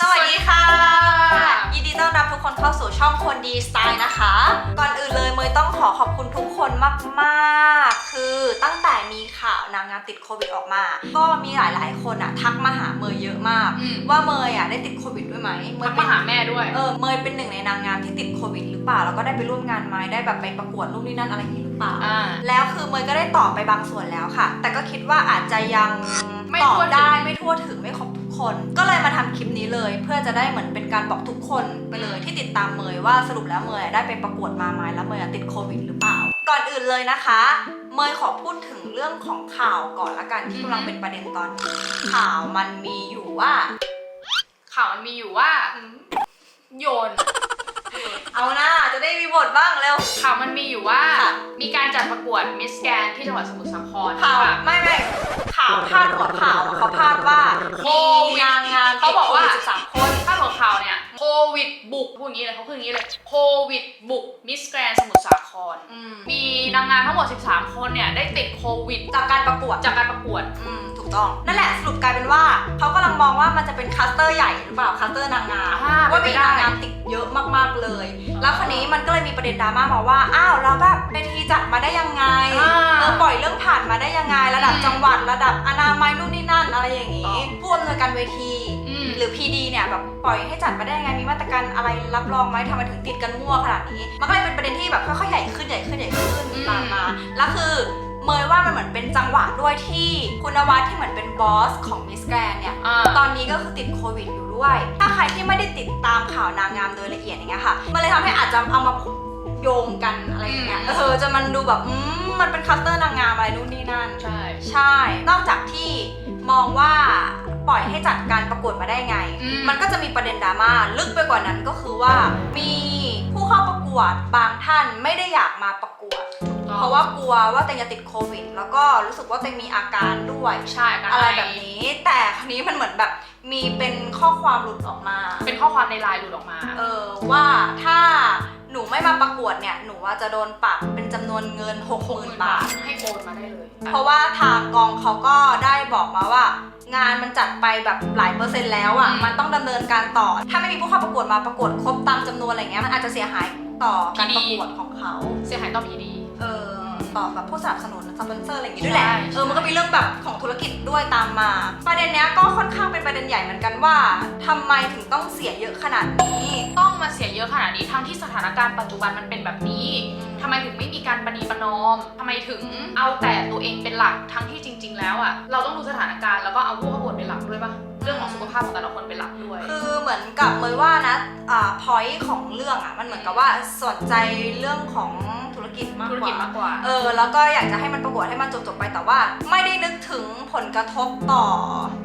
สวัสดีค่ะ ยินดีต้อนรับทุกคนเข้าสู่ช่องคนดีสไตล์นะคะ ก่อนอื่นเลยเมยต้องขอขอบคุณทุกคนมากๆ คือตั้งแต่มีข่าวนางงามติดโควิดออกมา ก็มีหลายๆ คนอะทักมาหาเมยเยอะมาก อืม ว่าเมยอะได้ติดโควิดด้วยไหมเมทัยกเป็มาน หาแม่ด้วย เออเมยเป็นหนึ่งในนางงามที่ติดโควิดหรือเปล่า แล้วก็ได้ไปร่วมงานไหมได้แบบไปประกวดนู่นนี่นั่นอะไรอย่างนี้หรือเปล่า อ่า แล้วคือเมยก็ได้ตอบไปบางส่วนแล้วค่ะ แต่ก็คิดว่าอาจจะยังไม่ตอทั่บวถึง ได้ไม่ทั่วถึงไม่ครบทุก คน ก็เลยมาทำคลิปนี้เลย เพื่อจะได้เหมือนเป็นการบอกทุกคนไปเลยที่ติดตามเมยว่าสรุปแล้วเมยได้ไปประกวดมาไหมแล้วเมยติดโควิดหรือเปล่า ก่อนอื่นเลยนะคะ เมยขอพูดถึงเรื่องของข่าวก่อนละกันที่กำลังเป็นประเด็นตอนนี้ข่าวมันมีอยู่ว่า ข่าวมันมีอยู่ว่า โยน เอาหน้าจะได้มีบทบ้างเร็ว ข่าวมันมีอยู่ว่าค่ะมีการจัดประกวดมิสแกนที่จังหวัดสมุทรสาครข่าวใช่ปะไม่ไม่ ข่าวพาดหัวข่าวเขาพาดว่าโคมีวิดนางงามเขาบอกว่าสิบสามคนถ้าหัวข่าวเนี่ยโควิดบุกพูดอย่างนี้เลยเขาพูดอย่างนี้เลยโควิดบุกมิสแกรนสมุทรสาคร อืมมีนางงามทั้งหมด 13 คนเนี่ยได้ติดโควิดจากการประกวดจากการประกวด อืมถูกต้อง นั่นแหละสรุปกลายเป็นว่าเขากำลัง มองว่ามันจะเป็นคลัสเตอร์ใหญ่หรือเปล่าคลัสเตอร์นางงามอ่าว่าเป็นมีไปได้ นางงามติดเยอะมากๆเลย แล้วคนนี้มันก็เลยมีประเด็นดราม่ามาว่าอ้าวแล้วแบบเวทีจัดมาได้ยังไงอ่า เออปล่อยเรื่องผ่านมาได้ยังไง ระดับอืมจังหวัดระดับอนามัยนู่นนี่นั่นอะไรอย่างนี้ถูกต้องผู้อำนวยการเวที อืม หรือ PD เนี่ยแบบปล่อยให้จัดมาได้ยังไงมีมาตรการอะไรรับรองไหมทำไมถึงติดกันมั่วขนาดนี้ มันก็เลยเป็นประเด็นที่แบบค่อยๆใหญ่ขึ้นใหญ่ขึ้นใหญ่ขึ้นอืม ตามมาแล้วคือ เมยว่ามันเหมือนเป็นจังหวะด้วยที่คุณนวัดที่เหมือนเป็นบอสของมิสแกรนเนี่ย อ่า ตอนนี้ก็คือติดโควิดอยู่ด้วย ถ้าใครที่ไม่ได้ติดตามข่าวนางงามโดยละเอียดอย่างเงี้ยค่ะ มันเลยทำให้อาจจะเอามาโยงกันอะไรอย่างเงี้ย อืม เออจะมันดูแบบอืมมันเป็นคัสเตอร์นางงามอะไรนู่นนี่นั่น ใช่ ใช่ นอกจากที่มองว่าปล่อยให้จัดการประกวดมาได้ไง อืม มันก็จะมีประเด็นดราม่าลึกไปกว่านั้นก็คือว่า มีผู้เข้าประกวดบางท่านไม่ได้อยากมาประกวด เพราะว่ากลัวว่าตัวเองจะติดโควิด แล้วก็รู้สึกว่าตัวเองมีอาการด้วยใช่การอะไรไอแบบนี้ แต่ครั้นี้มันเหมือนแบบมีเป็นข้อความหลุดออกมา เป็นข้อความในไลน์หลุดออกมา เออว่าถ้าหนูไม่มาประกวดเนี่ย หนูว่าจะโดนปรับเป็นจำนวนเงิน 6 0 0 0 0 บาท ให้โอนมาได้เลย เพราะว่าทางกองเขาก็ได้บอกมาว่า งานมันจัดไปแบบหลายเปอร์เซ็นต์แล้วอะอืมมันต้องดำเนินการต่อ ถ้าไม่มีผู้เข้าประกวดมาประกวดครบตามจำนวนอะไรเงี้ย มันอาจจะเสียหายต่อการประกวดของเขา เสียหายต่อพีดี เออต่อแบบผู้สนับสนุนสปอนเซอร์อะไรอย่างงี้ด้วยแหละ ใช่เออมันก็มีเรื่องแบบของธุรกิจด้วยตามมา ประเด็นเนี้ยก็ค่อนข้างเป็นประเด็นใหญ่เหมือนกันว่าทำไมถึงต้องเสียเยอะขนาดนี้ต้องมาเสียเยอะขนาดนี้ทั้งที่สถานการณ์ปัจจุบันมันเป็นแบบนี้ทำไมถึงไม่มีการปณีประนอมทำไมถึงเอาแต่ตัวเองเป็นหลักทั้งที่จริง ๆ แล้วอะเราต้องดูสถานการณ์แล้วก็เอาผู้เข้าประกวดเป็นหลักด้วยปะ เรื่องของสุขภาพของแต่ละคนเป็นหลักด้วย คือเหมือนกับเมยว่านะอ่าพอยต์ของเรื่องอะ มันเหมือนกับว่าสนใจเรื่องของธุรกิจมากธุรกกิจว่า มากกว่า เออ แล้วก็อยากจะให้มันประกวดให้มันจบๆไปแต่ว่า ไม่ได้นึกถึงผลกระทบต่อ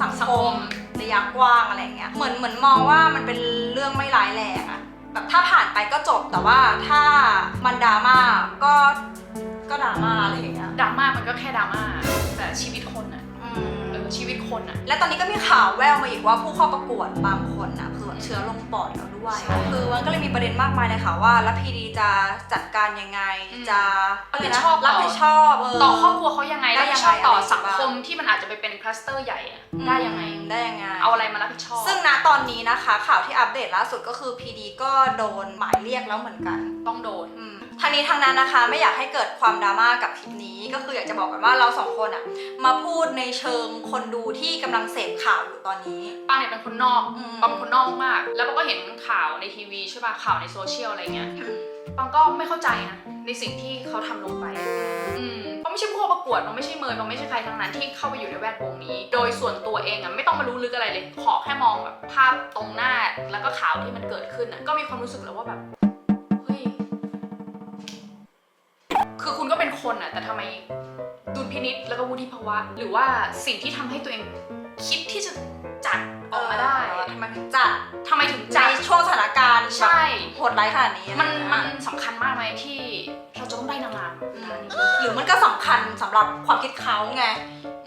สังสังคคมม ระยะกว้างอะไรเงี้ยเหมือนเหมือนมองว่ามันเป็นเรื่องไม่ร้ายแรงอะแบบถ้าผ่านไปก็จบแต่ว่าถ้ามันดราม่าก็ก็ดราม่าอะไรอย่างเงี้ยดราม่ามันก็แค่ดราม่าแต่ชีวิตคนอะอืเอมอ ชีวิตคนอะและตอนนี้ก็มีข่าวแววมาอีกว่าผู้เข้าประกวดบางคนนะคือแบบเชื้อลงปอดแล้วด้วย ใช่ คือมันก็เลยมีประเด็นมากมายเลยค่ะว่าแล้วพีดีจะจัดการยังไง อืมจะรับผิดชอบต่อรับผิดชอบเต่อครอบครัวเขายังไงได้รับยัผิงดไงชอบต่ออะไรสังคมบ้างที่มันอาจจะไปเป็นคลัสเตอร์ใหญ่อะได้ยังไงได้ยังไง เอาอะไรมารับผิดชอบซึ่งณตอนนี้นะคะ ข่าวที่อัปเดตล่าสุดก็คือ PD ก็โดนหมายเรียกแล้วเหมือนกัน ต้องโดน อืม ทางนี้ทางนั้นนะคะไม่อยากให้เกิดความดราม่ากับคลิปนี้ ก็คืออยากจะบอกกันว่าเราสองคนอะมาพูดในเชิงคนดูที่กำลังเสพข่าวอยู่ตอนนี้ปังเนี่ยเป็นคนนอกอืมปังเป็นคนนอกมาก แล้วปังก็เห็นข่าวในทีวีใช่ป่ะ ข่าวในโซเชียลอะไรเงี้ยปังก็ไม่เข้าใจนะ ในสิ่งที่เขาทำลงไป อืมปังไม่ใช่ผู้เข้าประกวดปังไม่ใช่เมย์ปังไม่ใช่ใครทั้งนั้นที่เข้าไปอยู่ในแวดวงนี้ โดยส่วนตัวเองอะไม่ต้องมารู้ลึกอะไรเลย ขอแค่มองแบบภาพตรงหน้า แล้วก็ข่าวที่มันเกิดขึ้นอะก็มีความรู้สึกแล้วว่าแบบ คือคุณก็เป็นคนอะแต่ทำไมดุลพินิษแล้วก็วุฒิภาวะ หรือว่าสิ่งที่ทำให้ตัวเองคิดที่จะจัดออกมาได้เออทำไมถึงจัดทำไมถึงในจัด ช่วงสถานการณ์แบบใช่โหดร้ายขนาดนี้มันอะไรมันเงี้ยสำคัญมากไหมที่เราจะต้องได้นางงามขนาดนี้หรือมันก็สำคัญสำหรับความคิดเขาไง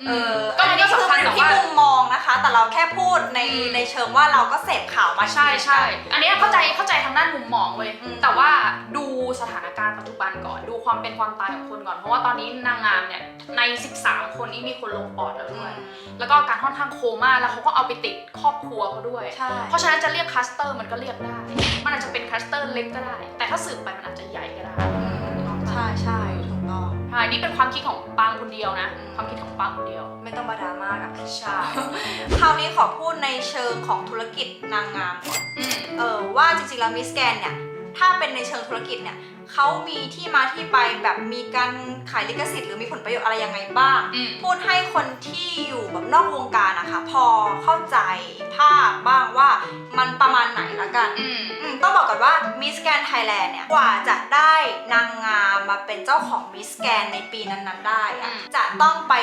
เออก็มันก็สำคัญอันแต่นี้คือว่าเป็นที่มุมมองนะคะ แต่เราแค่พูดในอืม ในเชิงว่าเราก็เสพข่าวมา ใช่ใช่อันเนี้ยเข้าใจเข้าใจทางด้านมุมมองเลยอืม แต่ว่าดูสถานการณ์ปัจจุบันก่อน ดูความเป็นความตายของคนก่อน เพราะว่าตอนนี้นางงามเนี่ยใน 13 คนนี้มีคนลงปอดแล้วอืด้วยมแล้วก็การค่อนข้างโคม่าแล้วเขาก็เอาไปติดครอบครัวเขาด้วย ใช่เพราะฉะนั้นจะเรียกคลัสเตอร์มันก็เรียกได้ มันอาจจะเป็นคลัสเตอร์เล็กก็ได้ แต่ถ้าสืบไปมันอาจจะใหญ่ก็ได้ อืมใช่ใช่ถูกต้อง ใช่นี่เป็นความคิดของปางคนเดียวนะอืมความคิดของปางคนเดียว ไม่ต้องมาดราม่ากับพี่ใช่คราวนี้ขอพูดในเชิงของธุรกิจนางงามก่อน อืม เออว่าจริงๆแล้วมิสแกนเนี่ย ถ้าเป็นในเชิงธุรกิจเนี่ย เขามีที่มาที่ไปแบบมีการขายลิขสิทธิ์หรือมีผลประโยชน์อะไรยังไงบ้าง อืม พูดให้คนที่อยู่แบบนอกวงการนะคะ พอเข้าใจภาพบ้างว่ามันประมาณไหนละกัน อืม อืมต้องบอกก่อนว่า Miss Grand Thailand เนี่ยกว่าจะได้นางงามมาเป็นเจ้าของ Miss Grand ในปีนั้นๆได้อะอืมจะต้องไป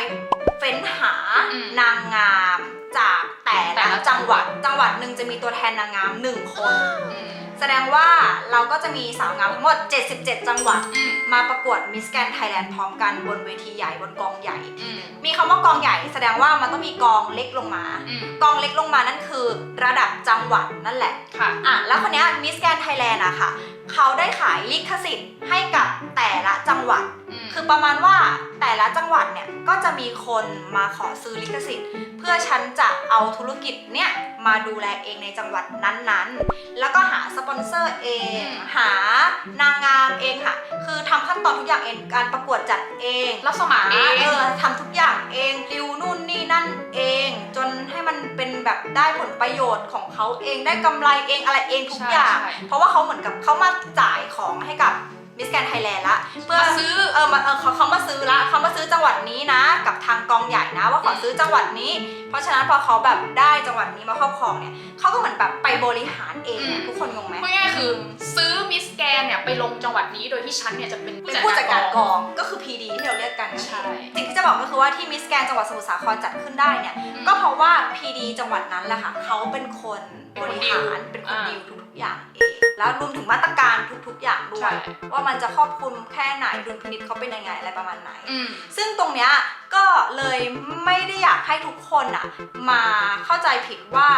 เฟ้นหาอืมนางงามจากแต่แต่ละละจังหวัด จังหวัดหนึ่งจะมีตัวแทนนางงามหนึ่งคน อืม แสดงว่าเราก็จะมีสาวงามทั้งหมด 77 จังหวัด อืม มาประกวด Miss Grand Thailand พร้อมกันบนเวทีใหญ่บนกองใหญ่ อืม มีคำว่ากองใหญ่แสดงว่ามันต้องมีกองเล็กลงมา อืม กองเล็กลงมานั่นคือ ระดับจังหวัดนั่นแหละ ค่ะ อะ แล้วคนเนี้มิสแกนไทยแลนด์อะค่ะ เขาได้ขายลิขสิทธิ์ให้กับแต่ละจังหวัดอืม คือประมาณว่าแต่ละจังหวัดเนี่ยก็จะมีคนมาขอซื้อลิขสิทธิ์ เพื่อฉันจะเอาธุรกิจเนี่ยมาดูแลเองในจังหวัดนั้นๆ แล้วก็หาสปอนเซอร์เอง หานางงามเองค่ะ คือทำขั้นตอนทุกอย่างเอง การประกวดจัดเองรับสมัครเองเออทำทุกอย่างเองดิวนู่นนี่นั่นเอง จนให้มันเป็นแบบได้ผลประโยชน์ของเขาเองได้กำไรเองอะไรเองทุกใช่อย่างใช่เพราะว่าเขาเหมือนกับเขามาจ่ายของให้กับ มิสแกนไทยแลนด์ละเพื่อมาซื้อเออมาเออเขาเขามาซื้อละเขามาซื้อจังหวัดนี้นะ กับทางกองใหญ่นะ ว่าขอซื้อจังหวัดนี้ เพราะฉะนั้นพอเขาแบบได้จังหวัดนี้มาครอบครองเนี่ยเขาก็เหมือนแบบไปบริหารเองอะทุกคนงงไหมพูดง่ายๆคือซื้อมิสแกนเนี่ยไปลงจังหวัดนี้โดยที่ฉันเนี่ยจะเป็นเป็นผู้จัดการกองก็คือ PD ที่เราเรียกกันใช่สิ่งที่จะบอกก็คือว่าที่มิสแกนจังหวัดสมุทรสาครจัดขึ้นได้เนี่ยอืมก็เพราะว่า PD จังหวัดนั้นแหละค่ะเขาเป็นคนบริหารเป็เป็นนคคนนดิดิววทุกๆอย่างเอง แล้วรวมถึงมาตรการทุกๆอย่างด้วใช่ยว่ามันจะครอบคลุมแค่ไหนดุลพินิจเขาเป็นยังไงอะไรประมาณไหน อืม ซึ่งตรงเนี้ยก็เลยไม่ได้อยากให้ทุกคนอะมาเข้าใจผิดว่า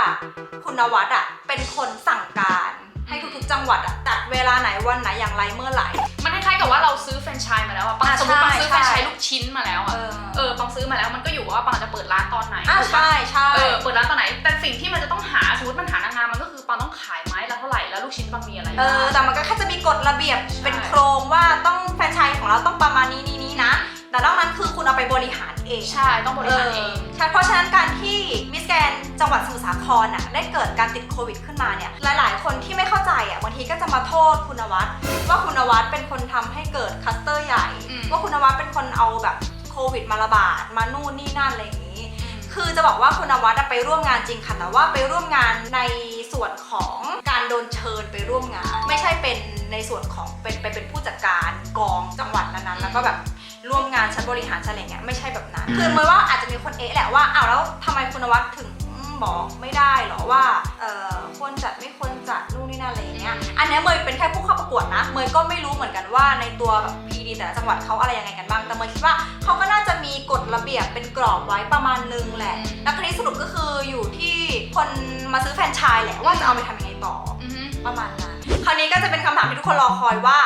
คุณนวัดอะเป็นคนสั่งการให้ทุกๆจังหวัดอะจัดเวลาไหนวันไหนอย่างไรเมื่อไหร่ มันคล้ายๆกับว่าเราซื้อแฟรนไชส์มาแล้วอะปังอะสมมติปังใช่ซื้อแฟรนไชใช่ ส์ลูกชิ้นมาแล้วเออะอเออปังซื้อมาแล้วมันก็อยู่กับว่าปังจะเปิดร้านตอนไหนอะถูกปะใช่ใช่ เออเปิดร้านตอนไหน แต่สิ่งที่มันจะต้องหาสมมติมันหานางงามมันก็คือปังต้องขายไม้ ละเท่าไหร่แล้วลูกชิ้นปังมีอะไรเอบ้างอแต่มันก็แค่จะมีกฎระเบียบใช่เป็นโครงว่าต้องแฟรนไชส์ของเราต้องประมาณนี้นี้นี้นะ แต่นอกนั้นคือคุณเอาไปบริหารเองใช่ต้องบริหารเองใช่เพราะฉะนั้นการที่มิสแกนจังหวัดสมุทรสาครน่ะได้เกิดการติดโควิดขึ้นมาเนี่ยหลายๆ คนที่ไม่เข้าใจอะบางทีก็จะมาโทษคุณนวัดว่าคุณนวัดเป็นคนทำให้เกิดคลัสเตอร์ใหญ่อืมว่าคุณนวัดเป็นคนเอาแบบโควิดมาระบาดมานู่นนี่นั่นอะไรอย่างนี้ คือจะบอกว่าคุณนวัดอะไปร่วมงานจริงค่ะแต่ว่าไปร่วมงานใน ส่วนของการโดนเชิญไปร่วมงาน ไม่ใช่เป็นในส่วนของเป็นไปเป็นผู้จัดการกองจังหวัดนั้นๆแล้วก็แบบร่วมงานชั้นบริหารชั้นอะไรเงี้ยไม่ใช่แบบนั้นคือเมื่อว่าอาจจะมีคนเอะแหละว่าอ้าวแล้วทำไมคุณนวัดถึง บอกไม่ได้เหรอว่าเออควรจัดไม่ควรจัดนู่นนี่นั่นอะไรอย่างเงี้ยอันเนี้ยเมย์เป็นแค่ผู้เข้าประกวดนะ เมย์ก็ไม่รู้เหมือนกันว่าในตัวแบบพีดีแต่ละจังหวัดเขาอะไรยังไงกันบ้างแต่เมย์คิดว่าเขาก็น่าจะมีกฎระเบียบเป็นกรอบไว้ประมาณนึงแหละแล้วคราวนี้สรุปก็คืออยู่ที่คนมาซื้อแฟรนไชส์แหละว่าจะเอาไปทำยังไงต่ออือฮึประมาณนั้นคราวนี้ก็จะเป็นคำถามที่ทุกคนรอคอยว่า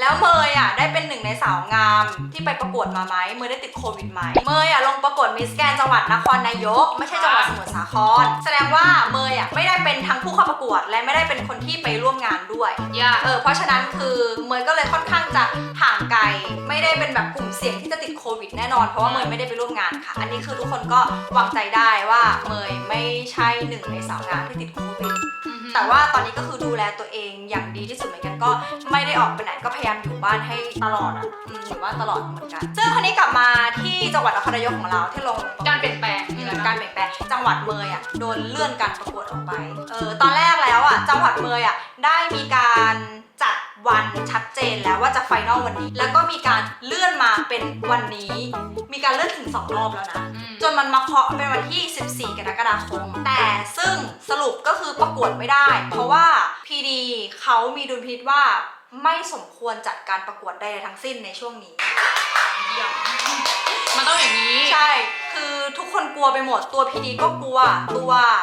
แล้วเมย์อะได้เป็นหนึ่งในสาวงามที่ไปประกวดมาไหมเมย์ได้ติดโควิดไหมเมย์อะลงประกวดมิสแกนจังหวัดนครนายก ไม่ใช่จังหวัดสมุทรสาคร แสดงว่าเมย์อะไม่ได้เป็นทั้งผู้เข้าประกวด และไม่ได้เป็นคนที่ไปร่วมงานด้วยยากเออเพราะฉะนั้นคือเมย์ก็เลยค่อนข้างจะห่างไกลไม่ได้เป็นแบบกลุ่มเสี่ยงที่จะติดโควิดแน่นอน เพราะว่าเมย์ไม่ได้ไปร่วมงานค่ะ อันนี้คือทุกคนก็วางใจได้ว่าเมย์ไม่ใช่หนึ่งในสาวงามที่ติดโควิดอือฮึ แต่ว่าตอนนี้ก็คือดูแลตัวเองอย่างดีที่สุดเหมือนกันก็ไม่ได้ออกไปไหนก็พยายามอยู่บ้านให้ตลอดอะอืมอยู่บ้านตลอดเหมือนกันซึ่งคนนี้กลับมาที่จังหวัดนครนายกของเราที่ลง การเปลี่ยนแปลงมีอะไรกาบ้ารงเปลี่ยนแปลงจังหวัดเมยอะโดนเลื่อนการประกวดออกไป เออตอนแรกแล้วอะจังหวัดเมยอะได้มีการ จัดวันชัดเจนแล้วว่าจะไฟนอลวันนี้ แล้วก็มีการเลื่อนมาเป็นวันนี้ มีการเลื่อนถึงสองรอบแล้วนะอืมจนมันมาเคาะเป็นวันที่ 14 กรกฎาคม แต่ซึ่งสรุปก็คือประกวดไม่ได้ เพราะว่า PD เขามีดุลพินิจว่าไม่สมควรจัดการประกวดใดๆทั้งสิ้นในช่วงนี้เยี่ยมมันต้องอย่างนี้ ใช่ คือทุกคนกลัวไปหมด ตัวพีดีก็กลัว ตัวอ่า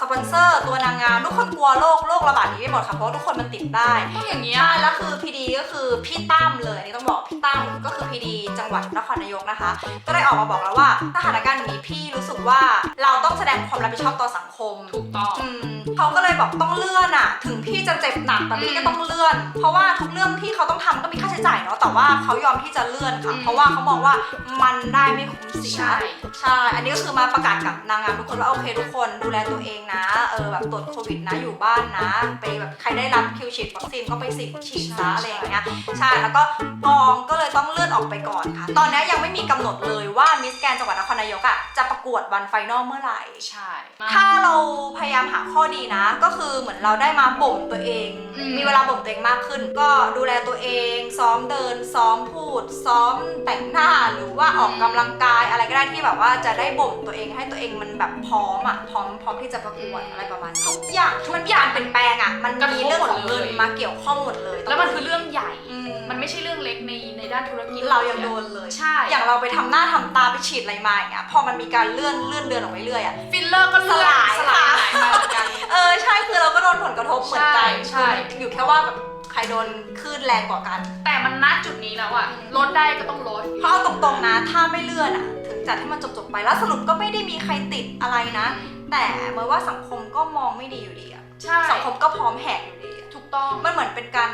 สปอนเซอร์ตัวนางงามทุกคนกลัวโรคโรคระบาดนี้ไปหมดค่ะเพราะว่าทุกคนมันติดได้ต้องอย่างนี้ใช่แล้วคือพีดีก็คือพี่ตั้มเลยอันนี่ต้องบอกพี่ตั้มก็คือพีดีจังหวัดนครนายกนะคะ ก็ได้ออกมาบอกแล้วว่าสถานการณ์อย่างนี้พี่รู้สึกว่าเราต้องแสดงความรับผิดชอบต่อสังคมถูกต้องอืมเขาก็เลยบอกต้องเลื่อนอะถึงพี่จะเจ็บหนักแต่พี่ก็ต้องเลื่อน เพราะว่าทุกเรื่องที่เขาต้องทำก็มีค่าใช้จ่ายเนาะแต่ว่าเขายอมที่จะเลื่อนค่ะอืมเพราะว่าเขามองว่ามันได้ไม่คุ้มเสียใช่ใช่ อันนี้ก็คือมาประกาศกับนางงามทุกคนว่าโอเคทุกคนดูแลตัวเองนะเออแบบตรวจโควิดนะอยู่บ้านนะ ไปแบบใครได้รับคิวฉีดวัคซีนก็ไปสิฉีดซะอะไรอย่างเงี้ยใช่แล้วก็กองก็เลยต้องเลื่อนออกไปก่อนค่ะ ตอนนี้ยังไม่มีกำหนดเลยว่ามิสแกนจังหวัดนครนายกอะจะประกวดวันไฟนอลเมื่อไหร่ใช่ถ้าเราพยายามหาข้อดีนะ ก็คือเหมือนเราได้มาบ่มตัวเองอืมมีเวลาบ่มตัวเองมากขึ้น ก็ดูแลตัวเอง ซ้อมเดิน ซ้อมพูด ซ้อมแต่งหน้าหรือว่าออกกำลังกายอะไรก็ได้ที่แบบว่าจะได้บ่มตัวเองให้ตัวเองมันแบบพร้อมอะพร้อมพร้อมที่จะประกวดอะไรประมาณนี้ทุกอย่างทุกอย่างเป็นแปลงอะ มันมีเรื่องของเงินมาเกี่ยวข้องหมดเลย แล้วมันคือเรื่องใหญ่อืมมันไม่ใช่เรื่องเล็กในในด้านธุรกิจเรายังโดนเลยใช่ อย่างเราไปทำหน้าทำตาไปฉีดอะไรมาอย่างเงี้ยพอมันมีการเลื่อนเลื่อนเดือนออกไปเรื่อยอะฟิลเลอร์ก็เลื่อนสลายสลายค่ะหายไปเหมือนกันเออใช่คือเราก็โดนผลกระทบเหมือนกันใช่ใช่คืออยู่แค่ว่าแบบใครโดนคลื่นแรงกว่ากัน แต่มันณจุดนี้แล้วอะลดได้ก็ต้องลด เพราะเอาตรงๆนะ ถ้าไม่เลื่อนอะถึงจัดให้มันจบๆไปแล้วสรุปก็ไม่ได้มีใครติดอะไรนะ แต่เมื่อว่าสังคมก็มองไม่ดีอยู่ดีอะใช่ สังคมก็พร้อมแหกอยู่ดีอะถูกต้องมันเหมือนเป็นการ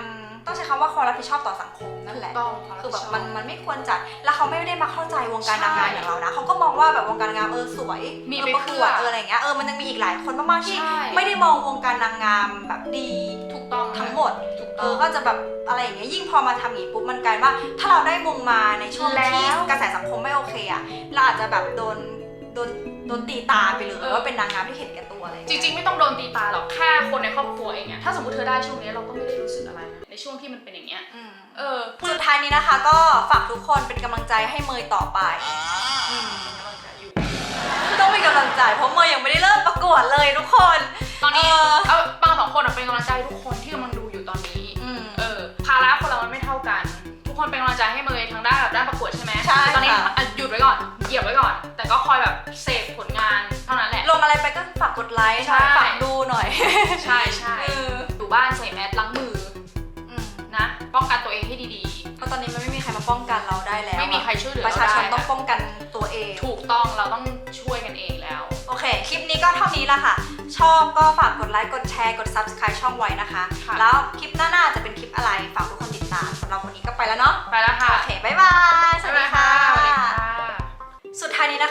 ต้องใช้คำว่าความรับผิดชอบต่อสังคมนั่นแหละถูกต้องคือแบบมันมันไม่ควรจัด แล้วเขาไม่ได้มาเข้าใจวงการใช่นางงามอย่างเรานะเขาก็มองว่าแบบวงการนางงามเออสวยมีเออไปประเพื่กวอ ดเอออะไรอย่างเงี้ยเออมันยังมีอีกหลายคนมากๆที่ ใช่ไม่ได้มองวงการนางงามแบบดีถูกต้องทั้งหมด ถูกเอต้ออง ก็จะแบบอะไรอย่างเงี้ยยิ่งพอมาทำอย่างนี้ปุ๊บมันกลายว่า ถ้าเราได้มงมาในช่วงแล้วที่กระแสสังคมไม่โอเคอะเราอาจจะแบบโดน โดนโดนตีตาไปเลยเออว่าเป็นนางงามที่เห็นแก่ตัวอะไรอย่าจเงี้ยริงๆ ไม่ต้องโดนตีตาหรอกแค่คนในครอบครัวเองอะถ้าสมมติเธอได้ช่วงนี้เราก็ไม่ได้รู้สึกอะไรนะในช่วงที่มันเป็นอย่างเงี้ยอืมเออสุดท้ายนี้นะคะ ก็ฝากทุกคนเป็นกำลังใจให้เมยต่อไปอืมกำลังใจอยู่ต้องเป็นกำลังใจเพราะเมย์ยังไม่ได้เริ่มประกวดเลยทุกคน ตอนนี้เออเอาบางสองคนอะเป็นกำลังใจให้ทุกคนที่กำลังดูอยู่ตอนนี้อืมเออภาระคนเรามันไม่เท่ากัน ทุกคนเป็นกำลังใจให้เมย์ทางด้านแบบด้านประกวดใช่ไหมใช่ตอนนี้ค่ะอะหยุดไว้ก่อนเหยียบไว้ก่อน แต่ก็คอย ไลค์หน่อยใช่ ฝากดูหน่อยใช่ใช่เอออยู่บ้านใส่แมสล้างมืออืมนะ ป้องกันตัวเองให้ดีเพราะตอนนี้มันไม่มีใครมาป้องกันเราได้แล้วๆไม่มีอะใครช่วยเหลือประชาชนเได้ต้องป้องกันตัวเอง ถูกต้องเราต้องช่วยกันเองแล้ว โอเค คลิปนี้ก็เท่านี้ละค่ะ ชอบก็ฝากกดไลค์ กดแชร์ กด subscribe ช่องไว้นะคะ ค่ะ แล้วคลิปหน้าๆจะเป็นคลิปอะไร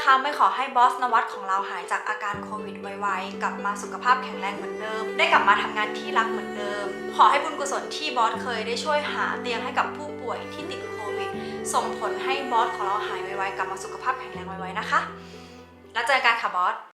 นะคะ ไม่ขอให้บอสนวัตของเราหายจากอาการโควิดไวๆ กลับมาสุขภาพแข็งแรงเหมือนเดิม ได้กลับมาทำงานที่รักเหมือนเดิม ขอให้บุญกุศลที่บอสเคยได้ช่วยหาเตียงให้กับผู้ป่วยที่ติดโควิด ส่งผลให้บอสของเราหายไวๆ กลับมาสุขภาพแข็งแรงไวๆนะคะ แล้วเจอกันค่ะบอส